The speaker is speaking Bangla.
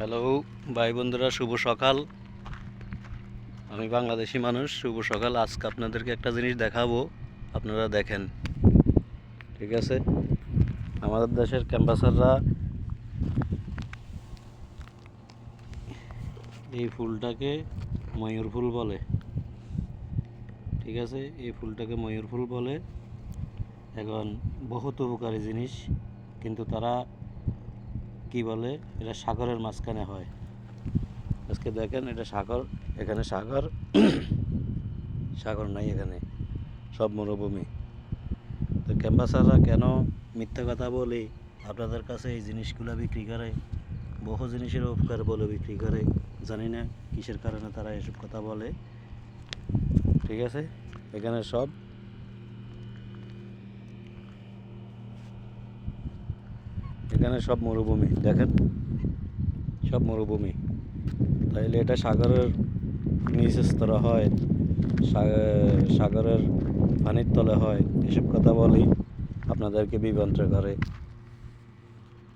হ্যালো, ভাই বন্ধুরা, শুভ সকাল। আমি বাংলাদেশি মানুষ, শুভ সকাল। আজকে আপনাদেরকে একটা জিনিস দেখাবো, আপনারা দেখেন। ঠিক আছে? আমাদের দেশের ক্যাম্পাসাররা এই ফুলটাকে ময়ূর ফুল বলে। ঠিক আছে? এই ফুলটাকে ময়ূর ফুল বলে। এখন বহুত উপকারী জিনিস, কিন্তু তারা কি বলে? এটা সাগরের মাঝখানে হয়। আজকে দেখেন, এটা সাগর, এখানে সাগর। সাগর নাই এখানে, সব মরুভূমি। তো ক্যাম্পাসাররা কেন মিথ্যা কথা বলে? আপনাদের কাছে এই জিনিসগুলো বিক্রি করে? বহু জিনিসের উপকার বলে বিক্রি করে। জানি না কিসের কারণে তারা এসব কথা বলে। ঠিক আছে? এখানে সব এখানে সব মরুভূমি, দেখেন? সব মরুভূমি। তাইলে এটা সাগরের নিচে স্তরে হয় সাগরের পানির তলে হয়। এসব কথা বলেই আপনাদেরকে বিভ্রান্ত করে।